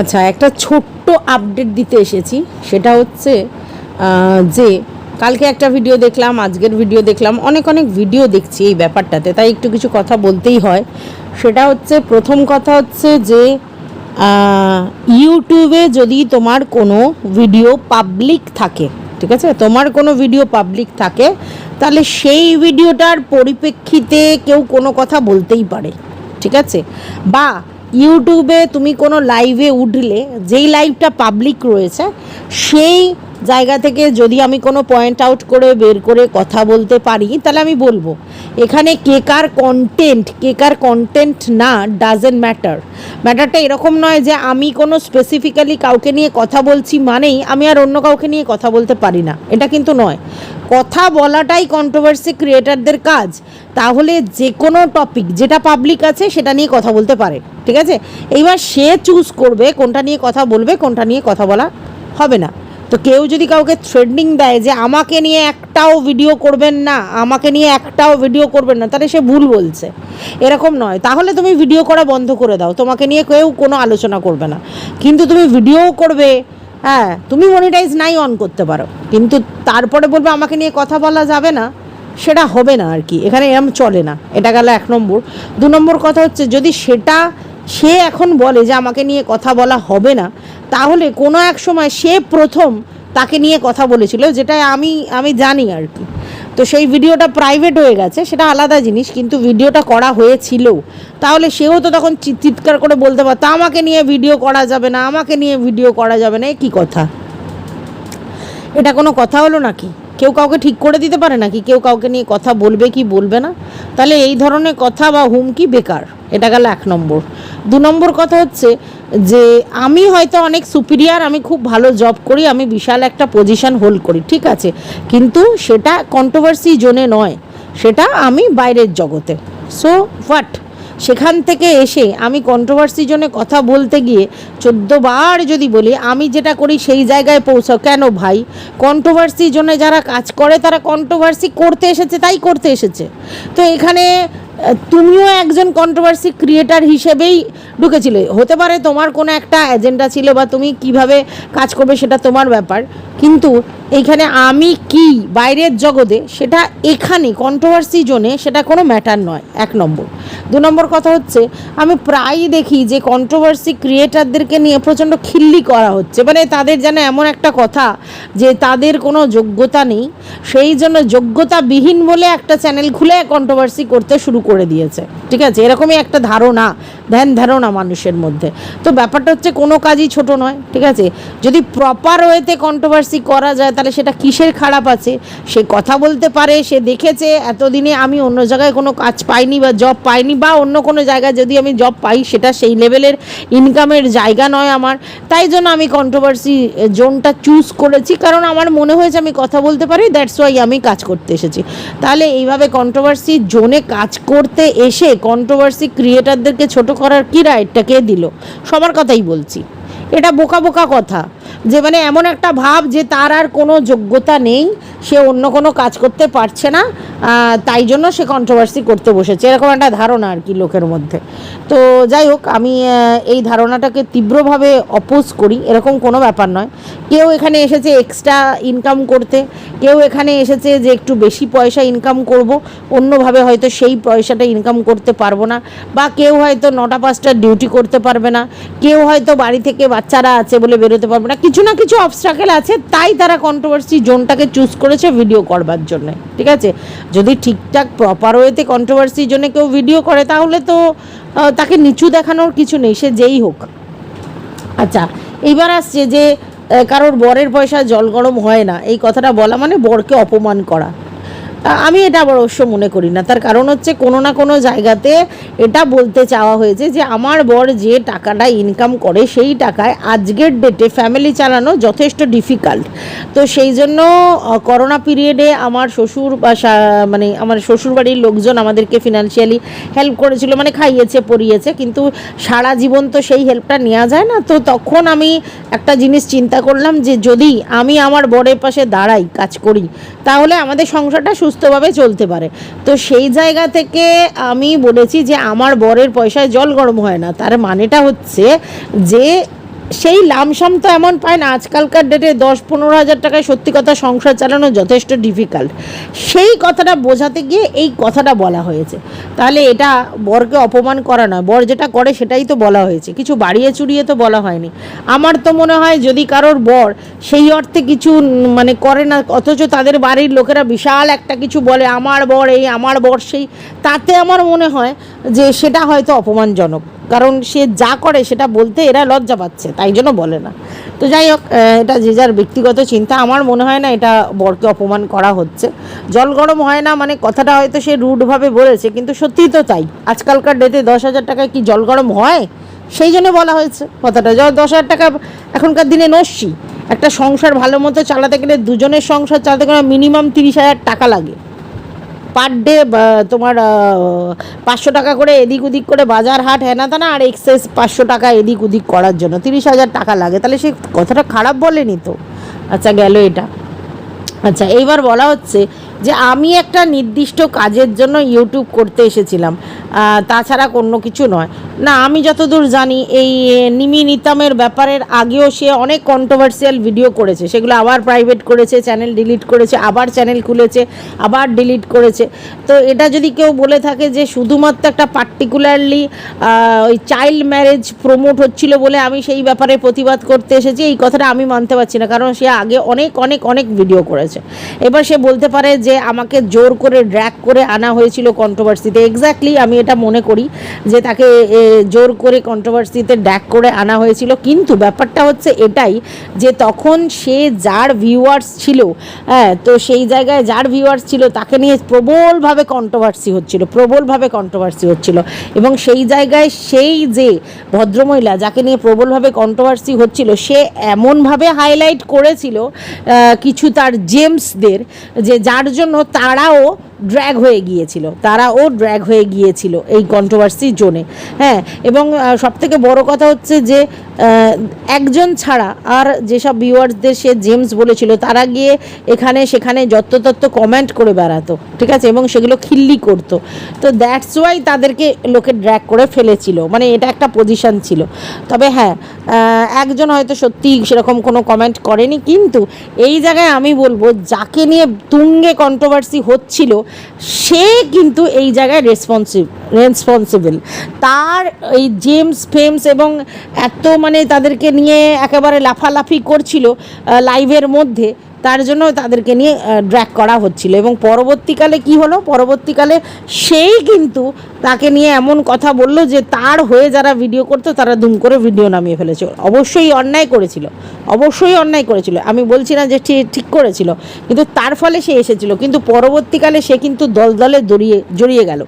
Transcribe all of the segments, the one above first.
আচ্ছা একটা ছোট্ট আপডেট দিতে এসেছি। সেটা হচ্ছে যে কালকে একটা ভিডিও দেখলাম, আজকের ভিডিও দেখলাম, অনেক অনেক ভিডিও দেখছি এই ব্যাপারটাতে, তাই একটু কিছু কথা বলতেই হয়। সেটা হচ্ছে, প্রথম কথা হচ্ছে যে ইউটিউবে যদি তোমার কোনো ভিডিও পাবলিক থাকে, ঠিক আছে? তোমার কোনো ভিডিও পাবলিক থাকে, তাহলে সেই ভিডিওটার পরিপ্রেক্ষিতে কেউ কোনো কথা বলতেই পারে, ঠিক আছে? বা ইউটিউবে তুমি কোনো লাইভে উঠলে যেই লাইভটা পাবলিক রয়েছে সেই জায়গা থেকে যদি আমি কোনো পয়েন্ট আউট করে বের করে কথা বলতে পারি, তাহলে আমি বলব, এখানে কে কার কন্টেন্ট কে কার কন্টেন্ট না ডাজেন্ট ম্যাটার ম্যাটারটা এরকম নয় যে আমি কোনো স্পেসিফিক্যালি কাউকে নিয়ে কথা বলছি মানেই আমি আর অন্য কাউকে নিয়ে কথা বলতে পারি না। এটা কিন্তু নয়। কথা বলাটাই কন্ট্রোভার্সি ক্রিয়েটারদের কাজ। তাহলে যে কোনো টপিক যেটা পাবলিক আছে, সেটা নিয়ে কথা বলতে পারে। ঠিক আছে? এইবার সে চুজ করবে কোনটা নিয়ে কথা বলবে, কোনটা নিয়ে কথা বলা হবে না। তো কেউ যদি কাউকে থ্রেডনিং দেয় যে আমাকে নিয়ে একটাও ভিডিও করবেন না, আমাকে নিয়ে একটাও ভিডিও করবেন না, তাহলে সে ভুল বলছে। এরকম নয়। তাহলে তুমি ভিডিও করা বন্ধ করে দাও। তোমাকে নিয়ে কেউ কোনো আলোচনা করবে না। কিন্তু তুমি ভিডিও করবে। হ্যাঁ তুমি মনিটাইজ নাই অন করতে পারো। কিন্তু তারপরে বলবে আমাকে নিয়ে কথা বলা যাবে না। সেটা হবে না আর কি। এখানে এরম চলে না। এটা গেল এক নম্বর। দু নম্বর কথা হচ্ছে, যদি সেটা সে এখন বলে যে আমাকে নিয়ে কথা বলা হবে না, তাহলে কোনো এক সময় সে প্রথম তাকে নিয়ে কথা বলেছিল যেটা আমি আমি জানি আর কি। তো সেই ভিডিওটা প্রাইভেট হয়ে গেছে, সেটা আলাদা জিনিস, কিন্তু ভিডিওটা করা হয়েছিল। তাহলে সেও তো তখন চিৎকার করে বলতে পারতো, আমাকে নিয়ে ভিডিও করা যাবে না, আমাকে নিয়ে ভিডিও করা যাবে না, এ কী কথা? এটা কোনো কথা হলো নাকি? কেউ কাউকে ঠিক করে দিতে পারে নাকি? কেউ কাউকে নিয়ে কথা বলবে কি বলবে না? তাহলে এই ধরনের কথা বা হুমকি বেকার। এটা গেল এক নম্বর। দু নম্বর কথা হচ্ছে যে, আমি হয়তো অনেক সুপিরিয়ার আমি খুব ভালো জব করি, আমি বিশাল একটা পজিশন হোল্ড করি, ঠিক আছে? কিন্তু সেটা কন্ট্রোভার্সি জোনে নয়। সেটা আমি বাইরের জগতে। সো হোয়াট সেখান থেকে এসে আমি কন্ট্রোভার্সি জন্য কথা বলতে গিয়ে চোদ্দোবার যদি বলি, আমি যেটা করি সেই জায়গায় পৌঁছাও। কেন ভাই? কন্ট্রোভার্সির জন্য যারা কাজ করে, তারা কন্ট্রোভার্সি করতে এসেছে, তাই করতে এসেছে। তো এখানে তুমিও একজন কন্ট্রোভার্সি ক্রিয়েটার হিসেবেই ঢুকেছিলে। হতে পারে তোমার কোনো একটা এজেন্ডা ছিল বা তুমি কীভাবে কাজ করবে সেটা তোমার ব্যাপার। কিন্তু এইখানে আমি কি, বাইরের জগতে, সেটা এখানে কন্ট্রোভার্সি জোনে, সেটা কোনো ম্যাটার নয়। এক নম্বর। দু নম্বর কথা হচ্ছে, আমি প্রায়ই দেখি যে কন্ট্রোভার্সি ক্রিয়েটারদেরকে নিয়ে প্রচণ্ড খিল্লি করা হচ্ছে। মানে তাদের যেন এমন একটা কথা যে তাদের কোনো যোগ্যতা নেই, সেই জন্য যোগ্যতাবিহীন বলে একটা চ্যানেল খুলে কন্ট্রোভার্সি করতে শুরু করে দিয়েছে। ঠিক আছে? এরকমই একটা ধারণা, ধ্যান ধারণা মানুষের মধ্যে। তো ব্যাপারটা হচ্ছে কোনো কাজই ছোট নয়। ঠিক আছে? যদি প্রপার ওয়েতে কন্ট্রোভার্সি করা যায় তাহলে সেটা কিসের খারাপ আছে? সে কথা বলতে পারে, সে দেখেছে, এতদিনে আমি অন্য জায়গায় কোনো কাজ পাইনি বা জব পাইনি বা অন্য কোনো জায়গায় যদি আমি জব পাই, সেটা সেই লেভেলের ইনকামের জায়গা নয় আমার। তাই জন্য আমি কন্ট্রোভার্সি জোনটা চুজ করেছি, কারণ আমার মনে হয়েছে আমি কথা বলতে পারি দ্যাটস ওয়াই আমি কাজ করতে এসেছি। তাহলে এইভাবে কন্ট্রোভার্সি জোনে কাজ করতে এসে কন্ট্রোভার্সি ক্রিয়েটারদেরকে ছোট করার কী রাইটটা কে দিল? সবার কথাই বলছি। এটা বোকা বোকা কথা। যে মানে এমন একটা ভাব যে তার আর কোনো যোগ্যতা নেই, সে অন্য কোনো কাজ করতে পারছে না তাই জন্য সে কন্ট্রোভার্সি করতে বসেছে। এরকম একটা ধারণা আর কি লোকের মধ্যে। তো যাই হোক, আমি এই ধারণাটাকে তীব্রভাবে অপোজ করি, এরকম কোনো ব্যাপার নয়। কেউ এখানে এসেছে এক্সট্রা ইনকাম করতে, কেউ এখানে এসেছে যে একটু বেশি পয়সা ইনকাম করব, অন্যভাবে হয়তো সেই পয়সাটা ইনকাম করতে পারব না, বা কেউ হয়তো নটা পাঁচটা ডিউটি করতে পারবে না, কেউ হয়তো বাড়ি থেকে বাচ্চারা আছে বলে বেরোতে পারবে না। কিছু না কিছু অবস্ট্রাকেল আছে, তাই তারা কন্ট্রোভার্সি জোনটাকে চুজ করেছে ভিডিও করবার জন্য, ঠিক আছে? যদি ঠিকঠাক প্রপার ওয়েতে কন্ট্রোভার্সির জন্য কেউ ভিডিও করে, তাহলে তো তাকে নিচু দেখানোর কিছু নেই, সে যেই হোক। আচ্ছা এইবার আসছে যে কারোর বরের পয়সা জল গরম হয় না, এই কথাটা বলা মানে বরকে অপমান করা। আমি এটা আবার অবশ্য মনে করি না। তার কারণ হচ্ছে কোনো না কোনো জায়গাতে এটা বলতে চাওয়া হয়েছে যে, আমার বর যে টাকাটা ইনকাম করে সেই টাকায় আজকের ডেটে ফ্যামিলি চালানো যথেষ্ট ডিফিকাল্ট তো সেই জন্য করোনা পিরিয়ডে আমার শ্বশুর বা মানে আমার শ্বশুরবাড়ির লোকজন আমাদেরকে ফিনান্সিয়ালি হেল্প করেছিল মানে খাইয়েছে, পরিয়েছে। কিন্তু সারা জীবন তো সেই হেল্পটা নেওয়া যায় না। তো তখন আমি একটা জিনিস চিন্তা করলাম যে, যদি আমি আমার বরের পাশে দাঁড়াই, কাজ করি, তাহলে আমাদের সংসারটা সুস্থভাবে চলতে পারে। তো সেই জায়গা থেকে আমি বলেছি যে, আমার বরের পয়সায় জল গরম হয় না। তার মানেটা হচ্ছে যে সেই লামসাম তো এমন পায় না, আজকালকার ডেটে দশ পনেরো হাজার টাকায় সত্যি কথা সংসার চালানো যথেষ্ট ডিফিকাল্ট সেই কথাটা বোঝাতে গিয়ে এই কথাটা বলা হয়েছে। তাহলে এটা বরকে অপমান করা নয়, বর যেটা করে সেটাই তো বলা হয়েছে, কিছু বাড়িয়ে চুড়িয়ে তো বলা হয়নি। আমার তো মনে হয় যদি কারোর বর সেই অর্থে কিছু মানে করে না, অথচ তাদের বাড়ির লোকেরা বিশাল একটা কিছু বলে, আমার বর এই, আমার বর সেই, তাতে আমার মনে হয় যে সেটা হয়তো অপমানজনক। কারণ সে যা করে সেটা বলতে এরা লজ্জা পাচ্ছে, তাই জন্য বলে না। তো যাই হোক এটা যে যার ব্যক্তিগত চিন্তা, আমার মনে হয় না এটা বরকে অপমান করা হচ্ছে। জল গরম হয় না মানে কথাটা হয়তো সে রুডভাবে বলেছে, কিন্তু সত্যিই তো তাই। আজকালকার ডেটে দশ হাজার টাকায় কি জল গরম হয়? সেই জন্য বলা হয়েছে কথাটা। দশ হাজার টাকা এখনকার দিনে নস্যি। একটা সংসার ভালো মতো চালাতে গেলে দুজনের সংসার চালাতে গেলে মিনিমাম তিরিশ হাজার টাকা লাগে। পার ডে তোমার পাঁচশো টাকা করে এদিক ওদিক করে বাজার হাট হেনা তানা আর এক্সেস পাঁচশো টাকা এদিক ওদিক করার জন্য। তিরিশ হাজার টাকা লাগে। তাহলে সে কথাটা খারাপ বলেনি তো? আচ্ছা গেল এটা। আচ্ছা এইবার বলা হচ্ছে যে আমি একটা নির্দিষ্ট কাজের জন্য ইউটিউব করতে এসেছিলাম। তাছাড়া কোনো কিছু নয়। না, আমি যতদূর জানি, এই নিমি নিতামের ব্যাপারের আগেও সে অনেক কন্ট্রোভার্সিয়াল ভিডিও করেছে। সেগুলো আবার প্রাইভেট করেছে চ্যানেল ডিলিট করেছে, আবার চ্যানেল খুলেছে, আবার ডিলিট করেছে। তো এটা যদি কেউ বলে থাকে যে শুধুমাত্র একটা পার্টিকুলারলি ওই চাইল্ড ম্যারেজ প্রমোট হচ্ছিল বলে আমি সেই ব্যাপারে প্রতিবাদ করতে এসেছি, এই কথাটা আমি মানতে পারছি না। কারণ সে আগে অনেক অনেক অনেক ভিডিও করেছে। এবার সে বলতে পারে যে আমাকে জোর করে ড্র্যাক করে আনা হয়েছিল কন্ট্রোভার্সিতে এক্স্যাক্টলি আমি এটা মনে করি যে তাকে জোর করে কন্ট্রোভার্সিতে ড্র্যাক করে আনা হয়েছিল। কিন্তু ব্যাপারটা হচ্ছে এটাই যে তখন সে যার ভিউয়ার্স ছিল হ্যাঁ তো সেই জায়গায় যার ভিউয়ার্স ছিল তাকে নিয়ে প্রবলভাবে কন্ট্রোভার্সি হচ্ছিল, প্রবলভাবে কন্ট্রোভার্সি হচ্ছিল। এবং সেই জায়গায় সেই যে ভদ্রমহিলা যাকে নিয়ে প্রবলভাবে কন্ট্রোভার্সি হচ্ছিল, সে এমনভাবে হাইলাইট করেছিল কিছু তার জেমসদের যে যার জন্য তারাও ড্র্যাগ হয়ে গিয়েছিল। তারাও ড্র্যাগ হয়ে গিয়েছিল এই কন্ট্রোভার্সি জোনে। হ্যাঁ এবং সব থেকে বড় কথা হচ্ছে যে একজন ছাড়া আর যেসব ভিউয়ার্সদের সে জেমস বলেছিল, তারা গিয়ে এখানে সেখানে যত্রতত্ত্ব কমেন্ট করে বেড়াতো, ঠিক আছে? এবং সেগুলো খিল্লি করতো। তো দ্যাটস ওয়াই তাদেরকে লোকে ড্র্যাগ করে ফেলেছিল। মানে এটা একটা পজিশন ছিল। তবে হ্যাঁ একজন হয়তো সত্যি সেরকম কোনো কমেন্ট করেনি, কিন্তু এই জায়গায় আমি বলব, যাকে নিয়ে তুঙ্গে কন্ট্রোভার্সি হচ্ছিল, সে কিন্তু এই জায়গায় রেসপন্সিভ রেসপন্সিবল তার এই জেমস ফেমস এবং এত মানে তাদেরকে নিয়ে একেবারে লাফালাফি করছিল লাইভের মধ্যে তার জন্য তাদেরকে নিয়ে ড্র্যাক করা হচ্ছিল। এবং পরবর্তীকালে কি হলো? পরবর্তীকালে সেই কিন্তু তাকে নিয়ে এমন কথা বলল যে তার হয়ে যারা ভিডিও করতো, তারা দুম করে ভিডিও নামিয়ে ফেলেছে। অবশ্যই অন্যায় করেছিল। অবশ্যই অন্যায় করেছিল। আমি বলছি না যে ঠিক করেছিল। কিন্তু তার ফলে সে এসেছিল। কিন্তু পরবর্তীকালে সে কিন্তু দল দলে জড়িয়ে জড়িয়ে গেল।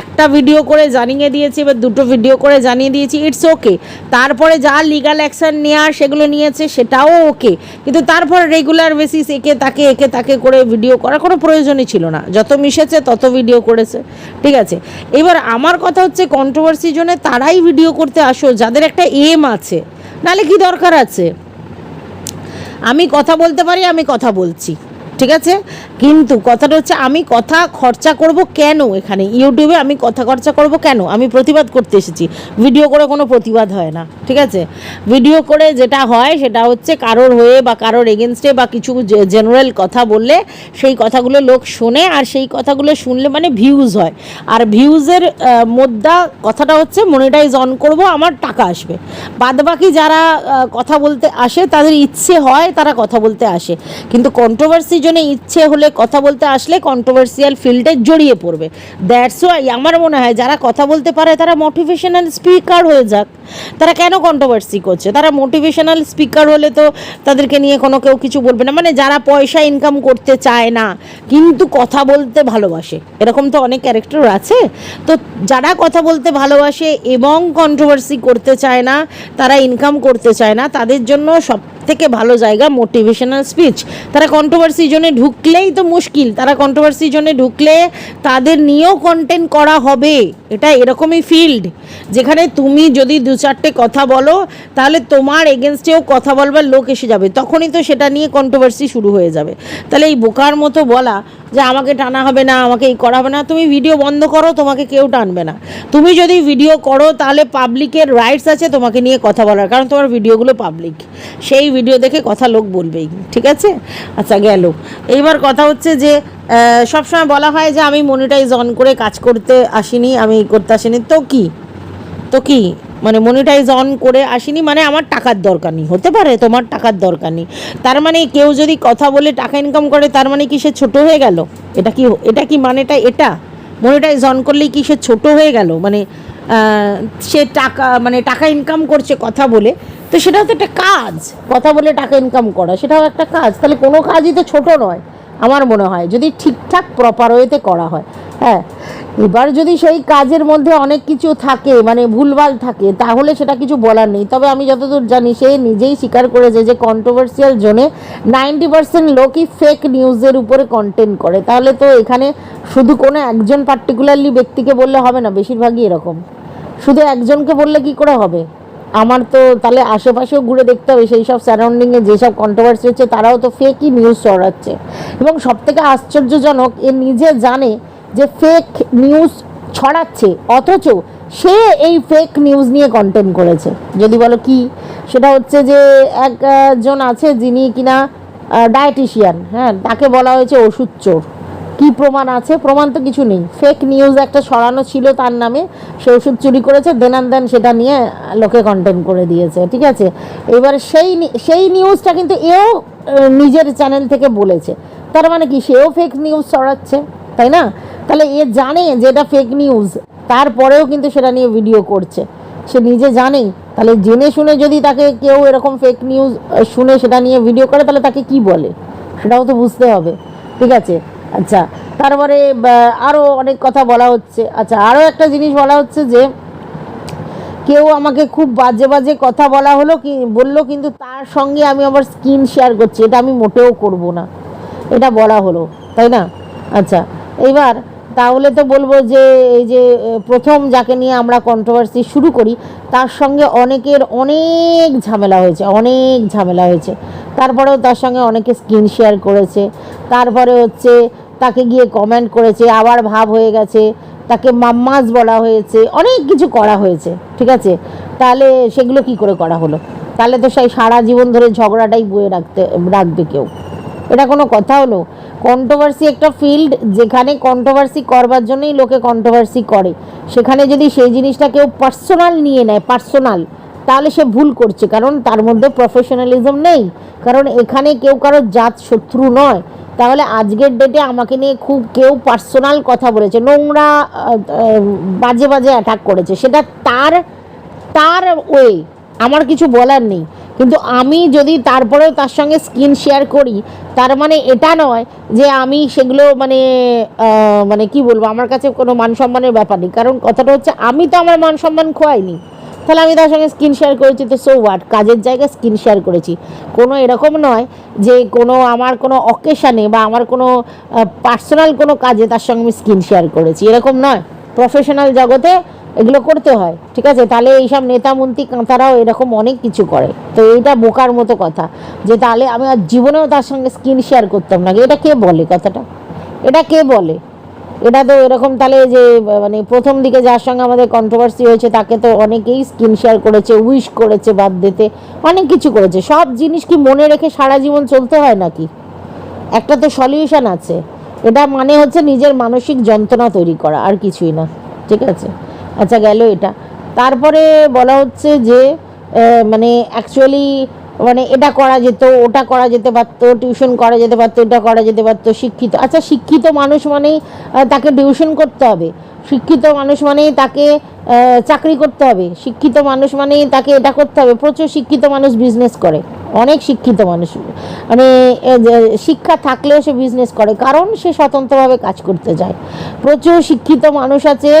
একটা ভিডিও করে জানিয়ে দিয়েছি, এবার দুটো ভিডিও করে জানিয়ে দিয়েছি ইটস ওকে তারপরে যা লিগাল অ্যাকশন নেওয়ার সেগুলো নিয়েছে, সেটাও ওকে কিন্তু তারপর রেগুলার বেসিস একে তাকে একে তাকে করে ভিডিও করার কোনো প্রয়োজনই ছিল না। যত মিশেছে তত ভিডিও করেছে। ঠিক আছে? এবার আমার কথা হচ্ছে কন্ট্রোভার্সি জন্য তারাই ভিডিও করতে আসো, যাদের একটা এম আছে। নালে কি দরকার আছে? আমি কথা বলতে পারি, আমি কথা বলছি। ঠিক আছে? কিন্তু কথাটা হচ্ছে আমি কথা খরচা করব কেন এখানে? ইউটিউবে আমি কথা খরচা করব কেন? আমি প্রতিবাদ করতে এসেছি। ভিডিও করে কোনো প্রতিবাদ হয় না, ঠিক আছে? ভিডিও করে যেটা হয় সেটা হচ্ছে কারোর হয়ে বা কারোর এগেনস্টে বা কিছু জেনারেল কথা বললে সেই কথাগুলো লোক শোনে আর সেই কথাগুলো শুনলে মানে ভিউজ হয়। আর ভিউজের মধ্যা কথাটা হচ্ছে মনিটাইজ অন করব, আমার টাকা আসবে। বাদবাকি যারা কথা বলতে আসে, তাদের ইচ্ছে হয় তারা কথা বলতে আসে। কিন্তু কন্ট্রোভার্সি জন্য ইচ্ছে হলে কথা বলতে আসলে কন্ট্রোভার্সিয়াল ফিল্ডে জড়িয়ে পড়বে। দ্যাটস ওয়াই আমার মনে হয় যারা কথা বলতে পারে তারা মোটিভেশনাল স্পিকার হয়ে যাক। তারা কেন কন্ট্রোভার্সি করছে? তারা মোটিভেশনাল স্পিকার হলে তো তাদেরকে নিয়ে কোনো কেউ কিছু বলবে না। মানে যারা পয়সা ইনকাম করতে চায় না, কিন্তু কথা বলতে ভালোবাসে। এরকম তো অনেক ক্যারেক্টার আছে। তো যারা কথা বলতে ভালোবাসে এবং কন্ট্রোভার্সি করতে চায় না, তারা ইনকাম করতে চায় না, তাদের জন্য সব থেকে ভালো জায়গা মোটিভেশনাল স্পিচ তারা কন্ট্রোভার্সি জোনে ঢুকলেই তো মুশকিল। তারা কন্ট্রোভার্সি জোনে ঢুকলে তাদের নিয়েও কন্টেন্ট করা হবে। এটা এরকমই ফিল্ড যেখানে তুমি যদি দু চারটে কথা বলো, তাহলে তোমার এগেনস্টেও কথা বলবার লোক এসে যাবে। তখনই তো সেটা নিয়ে কন্ট্রোভার্সি শুরু হয়ে যাবে। তাহলে এই বোকার মতো বলা যে আমাকে টানা হবে না, আমাকে এই করা হবে না, তুমি ভিডিও বন্ধ করো, তোমাকে কেউ টানবে না। তুমি যদি ভিডিও করো, তাহলে পাবলিকের রাইটস আছে তোমাকে নিয়ে কথা বলার, কারণ তোমার ভিডিওগুলো পাবলিক সেই ভিডিও দেখে কথা লোক বলবেই। ঠিক আছে? আচ্ছা গেল। এইবার কথা হচ্ছে যে সবসময় বলা হয় যে আমি মনিটাইজ অন করে কাজ করতে আসিনি, আমি করতে আসিনি। তো কি? তো কি? মানে মনিটাইজ অন করে আসিনি মানে আমার টাকার দরকার নেই। হতে পারে তোমার টাকার দরকার নেই। তার মানে কেউ যদি কথা বলে টাকা ইনকাম করে, তার মানে কি সে ছোট হয়ে গেল? এটা কি এটা কি মানেটা এটা? মনিটাইজ অন করলেই কি সে ছোট হয়ে গেল? মানে সে টাকা মানে টাকা ইনকাম করছে কথা বলে তো সেটাও তো একটা কাজ। কথা বলে টাকা ইনকাম করা, সেটাও একটা কাজ। তাহলে কোনো কাজই তো ছোট নয়, আমার মনে হয়। যদি ঠিকঠাক প্রপার ওয়েতে করা হয়। হ্যাঁ এবার যদি সেই কাজের মধ্যে অনেক কিছু থাকে মানে ভুলভাল থাকে, তাহলে সেটা কিছু বলার নেই। তবে আমি যতদূর জানি, সে নিজেই স্বীকার করেছে যে কন্ট্রোভার্সিয়াল জোনে নাইনটি পার্সেন্ট লোকই ফেক নিউজের উপরে কন্টেন্ট করে। তাহলে তো এখানে শুধু কোনো একজন পার্টিকুলারলি ব্যক্তিকে বললে হবে না, বেশিরভাগই এরকম। শুধু একজনকে বললে কি করে হবে? আমার তো তাহলে আশেপাশেও ঘুরে দেখতে হবে, সেই সব সারাউন্ডিংয়ে যেসব কন্ট্রোভার্সি হচ্ছে, তারাও তো ফেকই নিউজ ছড়াচ্ছে। এবং সবথেকে আশ্চর্যজনক, এ নিজে জানে যে ফেক নিউজ ছড়াচ্ছে, অথচ সে এই ফেক নিউজ নিয়ে কন্টেন্ট করেছে। যদি বলো কি? সেটা হচ্ছে যে একজন আছে যিনি কিনা ডায়েটিশিয়ান হ্যাঁ তাকে বলা হয়েছে ওষুধ চোর। কি প্রমাণ আছে? প্রমাণ তো কিছু নেই। ফেক নিউজ একটা সরানো ছিল তার নামে। সে ওষুধ চুরি করেছে দেনান দেন সেটা নিয়ে লোকে কন্টেন্ট করে দিয়েছে, ঠিক আছে? এবার সেই সেই নিউজটা কিন্তু এও নিজের চ্যানেল থেকে বলেছে। তার মানে কি? সেও ফেক নিউজ ছড়াচ্ছে, তাই না? তাহলে এ জানে যে এটা ফেক নিউজ তারপরেও কিন্তু সেটা নিয়ে ভিডিও করছে। সে নিজে জানেই তাহলে জেনে শুনে যদি তাকে কেউ এরকম ফেক নিউজ শুনে সেটা নিয়ে ভিডিও করে, তাহলে তাকে কি বলে? সেটাও তো বুঝতে হবে, ঠিক আছে? আচ্ছা তারপরে আরও অনেক কথা বলা হচ্ছে। আচ্ছা আরও একটা জিনিস বলা হচ্ছে যে, কেউ আমাকে খুব বাজে বাজে কথা বলা হলো কি, বলল কিন্তু তার সঙ্গে আমি আমার স্ক্রিন শেয়ার করছি, এটা আমি মোটেও করব না। এটা বলা হলো, তাই না? আচ্ছা এইবার তাহলে তো বলব যে, এই যে প্রথম যাকে নিয়ে আমরা কন্ট্রোভার্সি শুরু করি, তার সঙ্গে অনেকের অনেক ঝামেলা হয়েছে, অনেক ঝামেলা হয়েছে। তারপরেও তার সঙ্গে অনেকে স্ক্রিন শেয়ার করেছে। তারপরে হচ্ছে তাকে গিয়ে কমেন্ট করেছে, আবার ভাব হয়ে গেছে, তাকে মাম্মাজ বলা হয়েছে, অনেক কিছু করা হয়েছে, ঠিক আছে? তাহলে সেগুলো কি করে করা হলো? তাহলে তো সেই সারা জীবন ধরে ঝগড়াটাই বয়ে রাখতে, রাখবে কেউ। এটা কোনো কথা হলো? কন্ট্রোভার্সি একটা ফিল্ড যেখানে কন্ট্রোভার্সি করবার জন্যই লোকে কন্ট্রোভার্সি করে। সেখানে যদি সেই জিনিসটা কেউ পার্সোনাল নিয়ে নেয় পার্সোনাল তাহলে সে ভুল করছে, কারণ তার মধ্যে প্রফেশনালিজম নেই। কারণ এখানে কেউ কারও জাত শত্রু নয়। তাহলে আজকের ডেটে আমাকে নিয়ে খুব কেউ পার্সোনাল কথা বলেছে, নোংরা বাজে বাজে অ্যাটাক করেছে। সেটা তার তার ওয়ে আমার কিছু বলার নেই। কিন্তু আমি যদি তারপরেও তার সঙ্গে স্ক্রিন শেয়ার করি, তার মানে এটা নয় যে আমি সেগুলো মানে মানে কি বলব, আমার কাছে কোনো মান সম্মানের ব্যাপার নেই। কারণ কথাটা হচ্ছে, আমি তো আমার মান সম্মান খোয়াইনি। তাহলে আমি তার সঙ্গে স্ক্রিন শেয়ার করেছি, তো সো হোয়াট কাজের জায়গায় স্ক্রিন শেয়ার করেছি। কোনো এরকম নয় যে কোনো আমার কোনো অকেশানে বা আমার কোনো পার্সোনাল কোনো কাজে তার সঙ্গে আমি স্ক্রিন শেয়ার করেছি। এরকম নয়। প্রফেশনাল জগতে এগুলো করতে হয়, ঠিক আছে? তাহলে এইসব নেতা মন্ত্রী কাঁতারাও এরকম অনেক কিছু করে। তো এইটা বোকার মতো কথা যে তাহলে আমি আর জীবনেও তার সঙ্গে স্ক্রিন শেয়ার করতাম না। এটা কে বলে কথাটা? এটা কে বলে? এটা তো এরকম তাহলে যে মানে প্রথম দিকে যার সঙ্গে আমাদের কন্ট্রোভার্সি হয়েছে, তাকে তো অনেকেই স্কিন শেয়ার করেছে উইশ করেছে বাদ দিতে, অনেক কিছু করেছে। সব জিনিস কি মনে রেখে সারা জীবন চলতে হয় নাকি? একটা তো সলিউশন আছে। এটা মানে হচ্ছে নিজের মানসিক যন্ত্রণা তৈরি করা, আর কিছুই না। ঠিক আছে? আচ্ছা গেল এটা। তারপরে বলা হচ্ছে যে মানে অ্যাকচুয়ালি মানে এটা করা যেত, ওটা করা যেতে পারতো টিউশন করা যেতে পারতো, এটা করা যেতে পারতো, শিক্ষিত আচ্ছা শিক্ষিত মানুষ মানেই তাকে টিউশন করতে হবে। শিক্ষিত মানুষ মানেই তাকে চাকরি করতে হবে। শিক্ষিত মানুষ মানেই তাকে এটা করতে হবে। প্রচুর শিক্ষিত মানুষ বিজনেস করে। অনেক শিক্ষিত মানুষ। মানে শিক্ষা থাকলেও সে বিজনেস করে, কারণ সে স্বতন্ত্রভাবে কাজ করতে যায় প্রচুর শিক্ষিত মানুষ আছে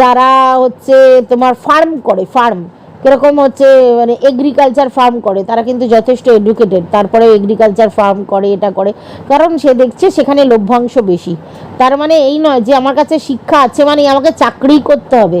যারা হচ্ছে তোমার ফার্ম করে ফার্ম কীরকম হচ্ছে মানে এগ্রিকালচার ফার্ম করে, তারা কিন্তু যথেষ্ট এডুকেটেড তারপরে এগ্রিকালচার ফার্ম করে, এটা করে। কারণ সে দেখছে সেখানে লভ্যাংশ বেশি। তার মানে এই নয় যে আমার কাছে শিক্ষা আছে মানে আমাকে চাকরি করতে হবে,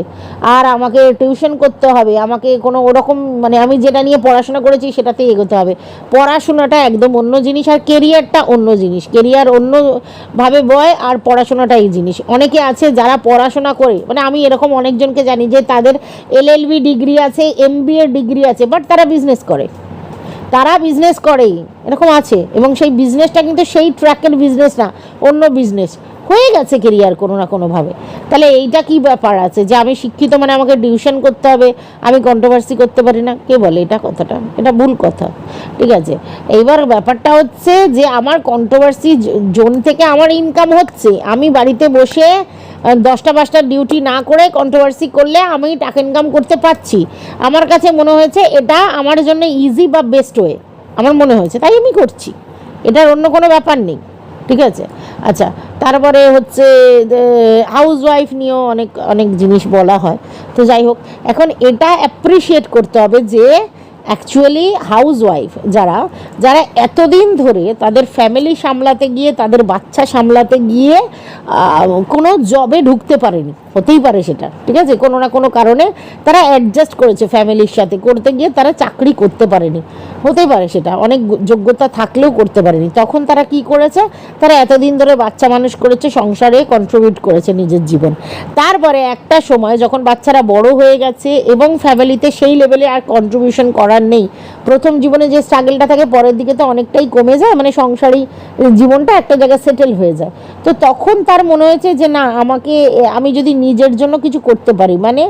আর আমাকে টিউশন করতে হবে, আমাকে কোনো ওরকম মানে আমি যেটা নিয়ে পড়াশোনা করেছি সেটাতে এগোতে হবে। পড়াশোনাটা একদম অন্য জিনিস, আর কেরিয়ারটা অন্য জিনিস। কেরিয়ার অন্যভাবে বয়, আর পড়াশোনাটা এই জিনিস। অনেকে আছে যারা পড়াশোনা করে মানে আমি এরকম অনেকজনকে জানি যে তাদের এলএলবি ডিগ্রি আছে এমবিএ ডিগ্রি আছে বাট তারা বিজনেস করে। তারা বিজনেস করেই, এরকম আছে। এবং সেই বিজনেসটা কিন্তু সেই ট্র্যাকের বিজনেস না, অন্য বিজনেস হয়ে গেছে কেরিয়ার কোনো না কোনোভাবে। তাহলে এইটা কি ব্যাপার আছে? যে আমি শিক্ষিত মানে আমাকে টিউশন করতে হবে, আমি কন্ট্রোভার্সি করতে পারি না? কে বলে এটা কথাটা? এটা ভুল কথা। ঠিক আছে? এইবার ব্যাপারটা হচ্ছে যে আমার কন্ট্রোভার্সি জোন থেকে আমার ইনকাম হচ্ছে। আমি বাড়িতে বসে দশটা পাঁচটা ডিউটি না করে কন্ট্রোভার্সি করলে আমি টাকা ইনকাম করতে পারছি। আমার কাছে মনে হয়েছে এটা আমার জন্য ইজি বা বেস্ট ওয়ে আমার মনে হয়েছে, তাই আমি করছি। এটার অন্য কোনো ব্যাপার নেই। ঠিক আছে? আচ্ছা তারপরে হচ্ছে হাউস ওয়াইফ নিয়েও অনেক অনেক জিনিস বলা হয়। তো যাই হোক, এখন এটা অ্যাপ্রিসিয়েট করতে হবে যে অ্যাকচুয়ালি হাউস ওয়াইফ যারা যারা এতদিন ধরে তাদের ফ্যামিলি সামলাতে গিয়ে, তাদের বাচ্চা সামলাতে গিয়ে কোনো জবে ঢুকতে পারেনি। হতেই পারে সেটা, ঠিক আছে? কোনো না কোনো কারণে তারা অ্যাডজাস্ট করেছে ফ্যামিলির সাথে, করতে গিয়ে তারা চাকরি করতে পারেনি। হতে পারে সেটা, অনেক যোগ্যতা থাকলেও করতে পারেনি। তখন তারা কি করেছে? তারা এতদিন ধরে বাচ্চা মানুষ করেছে, সংসারে কন্ট্রিবিউট করেছে নিজের জীবন। তারপরে একটা সময় যখন বাচ্চারা বড় হয়ে গেছে এবং ফ্যামিলিতে সেই লেভেলে আর কন্ট্রিবিউশন করার নেই। প্রথম জীবনে যে স্ট্রাগলটা থাকে, পরের দিকে তো অনেকটাই কমে যায় মানে সংসারী জীবনটা একটা জায়গায় সেটেল হয়ে যায়। তো তখন তার মনে হয়েছে যে না, আমাকে আমি যদি নিজের জন্য কিছু করতে পারি মানে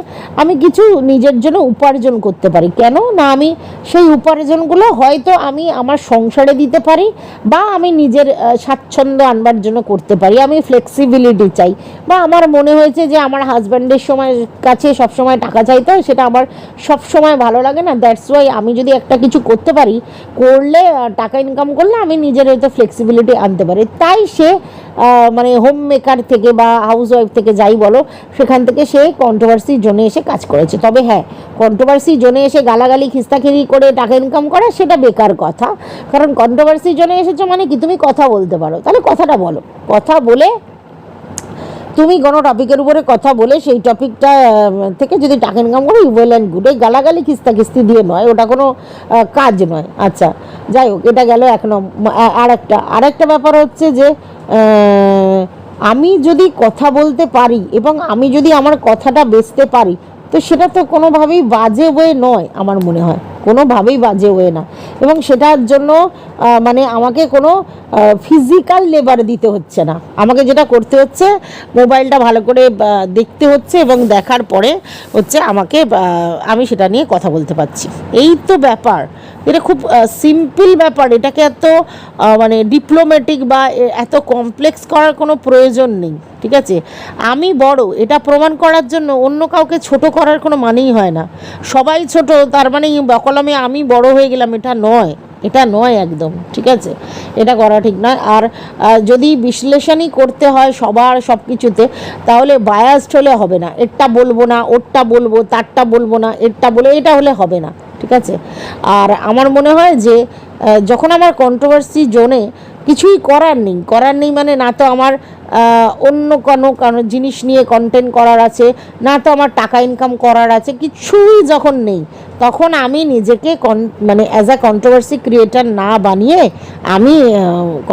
আমি কিছু নিজের জন্য উপার্জন করতে পারি। কেন? না, আমি সেই উপার্জনগুলো হয়তো আমি আমার সংসারে দিতে পারি বা আমি নিজের স্বাচ্ছন্দ্য আনবার জন্য করতে পারি। আমি ফ্লেক্সিবিলিটি চাই বা আমার মনে হয়েছে যে আমার হাজব্যান্ডের সময় কাছে সবসময় টাকা চাইতে হয় সেটা আমার সব সময় ভালো লাগে না। দ্যাটস ওয়াই আমি যদি একটা কিছু করতে পারি, করলে টাকা ইনকাম করলে আমি নিজের হয়তো ফ্লেক্সিবিলিটি আনতে পারি। তাই সে মানে হোম মেকার থেকে বা হাউস ওয়াইফ থেকে যাই বলো, সেখান থেকে সে কন্ট্রোভার্সি জোনে এসে কাজ করেছে। তবে হ্যাঁ কন্ট্রোভার্সি জোনে এসে গালাগালি, খিস্তাখিরি করে টাকা ইনকাম করা সেটা বেকার কথা। কারণ কন্ট্রোভার্সি জোনে এসেছে মানে কি? তুমি কথা বলতে পারো। তাহলে কথাটা বলো। কথা বলে তুমি কোনো টপিকের উপরে কথা বলে সেই টপিকটা থেকে যদি টাকা ইনকাম করো ওয়েল অ্যান্ড গুড এই গালাগালি খিস্তা খিস্তি দিয়ে নয়, ওটা কোনো কাজ নয়। আচ্ছা যাই হোক, এটা গেল এক নম্বর আর একটা আর একটা ব্যাপার হচ্ছে যে আমি যদি কথা বলতে পারি এবং আমি যদি আমার কথাটা বেচতে পারি, তো সেটা তো কোনোভাবেই বাজে ওয়ে নয়, আমার মনে হয়। কোনোভাবেই বাজে ওয়ে না। এবং সেটার জন্য মানে আমাকে কোনো ফিজিক্যাল লেবার দিতে হচ্ছে না। আমাকে যেটা করতে হচ্ছে, মোবাইলটা ভালো করে দেখতে হচ্ছে এবং দেখার পরে হচ্ছে আমাকে আমি সেটা নিয়ে কথা বলতে পারছি। এই তো ব্যাপার। এটা খুব সিম্পল ব্যাপার। এটাকে এত মানে ডিপ্লোম্যাটিক বা এত কমপ্লেক্স করার কোনো প্রয়োজন নেই, ঠিক আছে? আমি বড়, এটা প্রমাণ করার জন্য অন্য কাউকে ছোট করার কোনো মানেই হয় না। সবাই ছোট, তার মানে বকলমে আমি বড় হয়ে গেলাম, এটা নয় এটা নয় একদম, ঠিক আছে? এটা করা ঠিক নয়। আর যদি বিশ্লেষণই করতে হয় সবার সব কিছুতে তাহলে বায়াসড হলে হবে না। এরটা বলব না, ওরটা বলব, তারটা বলব না, এরটা বলে এটা হলে হবে না। ঠিক আছে? আর আমার মনে হয় যে যখন আমার কন্ট্রোভার্সি জোনে, কিছুই করার নেই। করার নেই মানে না তো আমার অন্য কোনো কোনো জিনিস নিয়ে কন্টেন্ট করার আছে, না তো আমার টাকা ইনকাম করার আছে, কিছুই যখন নেই, তখন আমি নিজেকে কন মানে অ্যাজ আ কন্ট্রোভার্সি ক্রিয়েটার না বানিয়ে, আমি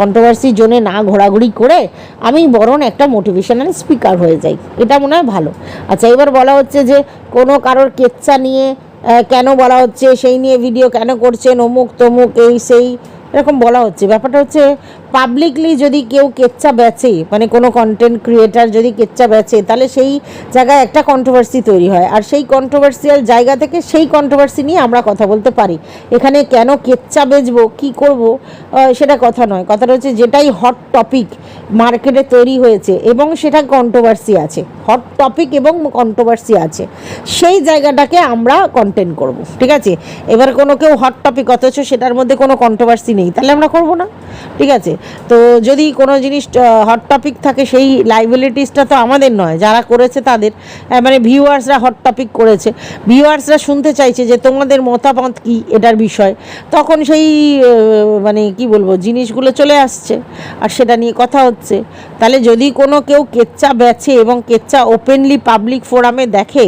কন্ট্রোভার্সি জোনে না ঘোরাঘুরি করে, আমি বরং একটা মোটিভেশনাল স্পিকার হয়ে যাই। এটা মনে হয় ভালো। আচ্ছা এবার বলা হচ্ছে যে, কোনো কারোর কেচ্চা নিয়ে কেন বলা হচ্ছে, সেই নিয়ে ভিডিও কেন করছেন, অমুক তমুক, এই, সেই, এরকম বলা হচ্ছে। ব্যাপারটা হচ্ছে পাবলিকলি যদি কেউ কেচ্চা বেচে মানে কোনো কন্টেন্ট ক্রিয়েটার যদি কেচ্চা বেচে, তাহলে সেই জায়গায় একটা কন্ট্রোভার্সি তৈরি হয়। আর সেই কন্ট্রোভার্সিয়াল জায়গা থেকে সেই কন্ট্রোভার্সি নিয়ে আমরা কথা বলতে পারি। এখানে কেন কেচ্চা বেচবো, কি করব সেটা কথা নয়। কথাটা হচ্ছে যেটাই হট টপিক মার্কেটে তৈরি হয়েছে এবং সেটা কন্ট্রোভার্সি আছে। হট টপিক এবং কন্ট্রোভার্সি আছে। সেই জায়গাটাকে আমরা কন্টেন্ট করব, ঠিক আছে? এবার কোনো কেউ হট টপিক অথচ সেটার মধ্যে কোনো কন্ট্রোভার্সি নেই, তাহলে আমরা করব না, ঠিক আছে? তো যদি কোনো জিনিস হট টপিক থাকে, সেই লাইবিলিটিসটা তো আমাদের নয়, যারা করেছে তাদের। মানে ভিউয়ার্সরা হট টপিক করেছে। ভিউয়ার্সরা শুনতে চাইছে যে তোমাদের মতামত কি এটার বিষয়। তখন সেই মানে কি বলব, জিনিসগুলো চলে আসছে, আর সেটা নিয়ে কথা হচ্ছে। তাহলে যদি কোনো কেউ কেচ্চা বেচে এবং কেচ্চা ওপেনলি পাবলিক ফোরামে দেখে,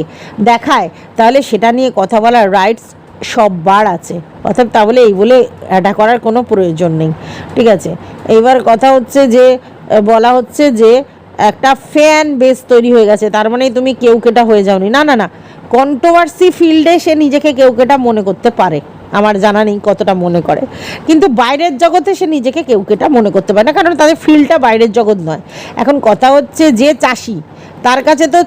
দেখায়, তাহলে সেটা নিয়ে কথা বলার রাইটস সববার আছে। অর্থাৎ তা বলে এই বলে এটা করার কোনো প্রয়োজন নেই। ঠিক আছে? এইবার কথা হচ্ছে যে বলা হচ্ছে যে, একটা ফ্যান বেস তৈরি হয়ে গেছে। তার মানে তুমি কেউ কেটা হয়ে যাওনি। না না না। কন্ট্রোভার্সি ফিল্ডে সে নিজেকে কেউ কেটা মনে করতে পারে। আমার জানা নেই কতটা মনে করে। কিন্তু বাইরের জগতে সে নিজেকে কেউ কেটা মনে করতে পারে না। কারণ তাদের ফিল্ডটা বাইরের জগৎ নয়। এখন কথা হচ্ছে যে, চাষি, তার কাছে তো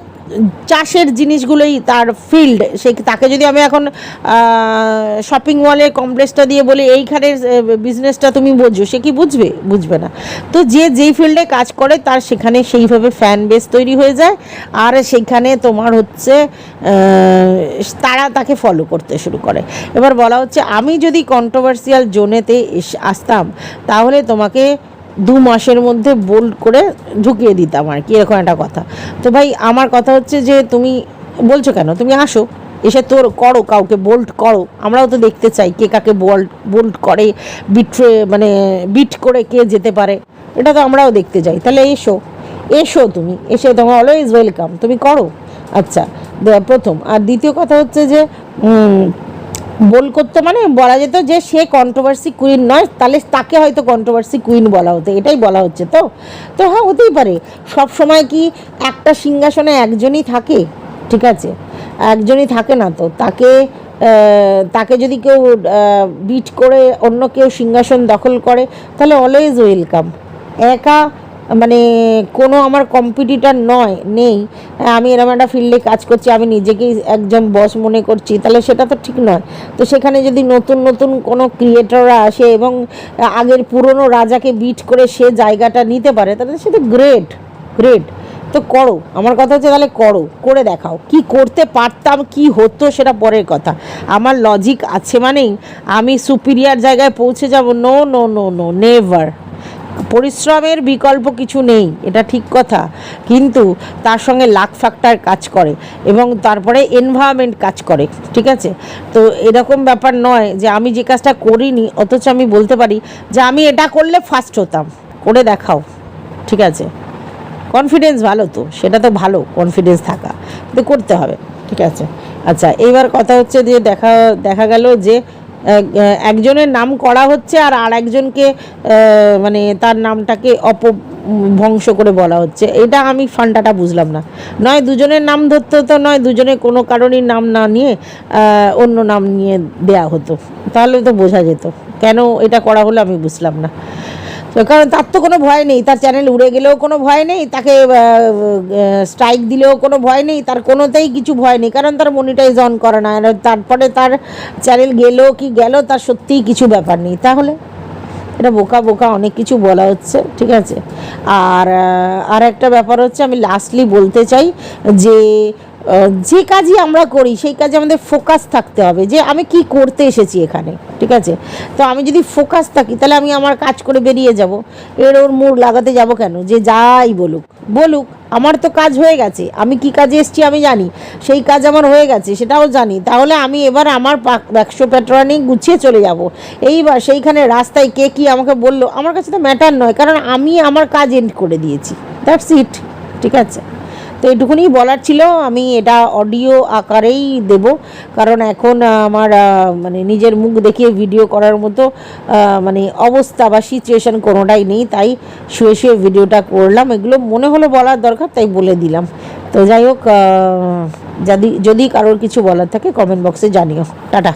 চাষের জিনিসগুলোই তার ফিল্ড সে তাকে যদি আমি এখন শপিং মলের কমপ্লেক্সটা দিয়ে বলি, এইখানের বিজনেসটা তুমি বোঝো। সে কি বুঝবে? বুঝবে না। তো যে, যেই ফিল্ডে কাজ করে, তার সেখানে সেইভাবে ফ্যান বেস তৈরি হয়ে যায়। আর সেইখানে তোমার হচ্ছে তারা তাকে ফলো করতে শুরু করে। এবার বলা হচ্ছে, আমি যদি কন্ট্রোভার্সিয়াল জোনেতে আসতাম, তাহলে তোমাকে দু মাসের মধ্যে বোল্ড করে ঢুকিয়ে দিতাম আর কি, এরকম একটা কথা। তো ভাই, আমার কথা হচ্ছে যে তুমি বলছো কেন? তুমি আসো, এসে তোর করো, কাউকে বোল্ড করো। আমরাও তো দেখতে চাই কে কাকে বোল্ড বোল্ড করে বিট্রে মানে বিট করে কে যেতে পারে। এটা তো আমরাও দেখতে চাই। তাহলে এসো এসো তুমি, এসে তোমার অলওয়েজ ওয়েলকাম তুমি করো। আচ্ছা প্রথম। আর দ্বিতীয় কথা হচ্ছে যে বোল করতো মানে বলা যেত যে সে কন্ট্রোভার্সি কুইন নয়, তাহলে তাকে হয়তো কন্ট্রোভার্সি কুইন বলা হতো, এটাই বলা হচ্ছে তো? তো হ্যাঁ হতেই পারে। সব সময় কি একটা সিংহাসনে একজনই থাকে? ঠিক আছে, একজনই থাকে না তো। তাকে তাকে যদি কেউ বিট করে অন্য কেউ সিংহাসন দখল করে, তাহলে অলওয়েজ ওয়েলকাম একা মানে কোনো আমার কম্পিটিটার নয়, নেই। আমি এরকম একটা ফিল্ডে কাজ করছি, আমি নিজেকেই একজন বস মনে করছি, তাহলে সেটা তো ঠিক নয়। তো সেখানে যদি নতুন নতুন কোনো ক্রিয়েটররা আসে এবং আগের পুরনো রাজাকে বিট করে সে জায়গাটা নিতে পারে, তাহলে সে তো গ্রেট গ্রেট তো করো, আমার কথা হচ্ছে তাহলে করো, করে দেখাও। কি করতে পারতাম, কি হতো সেটা পরের কথা। আমার লজিক আছে মানেই আমি সুপিরিয়ার জায়গায় পৌঁছে যাব no no no no never পরিশ্রমের বিকল্প কিছু নেই, এটা ঠিক কথা। কিন্তু তার সঙ্গে লাক ফ্যাক্টর কাজ করে এবং তারপরে এনভায়রনমেন্ট কাজ করে, ঠিক আছে? তো এরকম ব্যাপার নয় যে আমি যে কাজটা করিনি, অথচ আমি বলতে পারি যে আমি এটা করলে ফার্স্ট হতাম, করে দেখাও, ঠিক আছে? কনফিডেন্স ভালো তো, সেটা তো ভালো কনফিডেন্স থাকা। কিন্তু করতে হবে, ঠিক আছে? আচ্ছা এইবার কথা হচ্ছে যে দেখা দেখা গেল যে একজনের নাম করা হচ্ছে আর আর একজনকে মানে তার নামটাকে অপভংস করে বলা হচ্ছে। এটা আমি ফান্ডাটা বুঝলাম না। নয়, দুজনের নাম ধরতে হতো, নয়, দুজনে কোনো কারণের নাম না নিয়ে অন্য নাম নিয়ে দেয়া হতো। তাহলে তো বোঝা যেত। কেন এটা করা হলো আমি বুঝলাম না। কারণ তার তো কোনো ভয় নেই, তার চ্যানেল উড়ে গেলেও কোনো ভয় নেই, তাকে স্ট্রাইক দিলেও কোনো ভয় নেই, তার কোনোতেই কিছু ভয় নেই, কারণ তার মনিটাইজ অন করে না। তারপরে তার চ্যানেল গেলো কি গেল, তার সত্যিই কিছু ব্যাপার নেই। তাহলে এটা বোকা বোকা অনেক কিছু বলা হচ্ছে, ঠিক আছে? আর আর একটা ব্যাপার হচ্ছে, আমি লাস্টলি বলতে চাই যে যে কাজই আমরা করি, সেই কাজে আমাদের ফোকাস থাকতে হবে যে আমি কি করতে এসেছি এখানে, ঠিক আছে? তো আমি যদি ফোকাস থাকি, তাহলে আমি আমার কাজ করে বেরিয়ে যাব। এর ওর মুড লাগাতে যাব কেন? যে যাই বলুক। বলুক, আমার তো কাজ হয়ে গেছে। আমি কি কাজে এসেছি আমি জানি। সেই কাজ আমার হয়ে গেছে, সেটাও জানি। তাহলে আমি এবার আমার ব্যবসা প্যাটার্নিং গুছিয়ে চলে যাব। এইবার সেইখানে রাস্তায় কে কি আমাকে বলল, আমার কাছে তো ম্যাটার নয়, কারণ আমি আমার কাজ এন্ড করে দিয়েছি। দ্যাটস ইট ঠিক আছে? তো এটুকুনি বলার ছিল, আমি এটা অডিও আকারেই দেব। কারণ এখন আমার মানে নিজের মুখ দেখিয়ে ভিডিও করার মতো মানে অবস্থা বা সিচুয়েশন কোনোটাই নেই। তাই শুয়ে শুয়ে ভিডিওটা করলাম। এগুলো মনে হলো বলার দরকার, তাই বলে দিলাম। তো যাই হোক যদি যদি কারোর কিছু বলার থাকে কমেন্ট বক্সে জানিও। টাটা।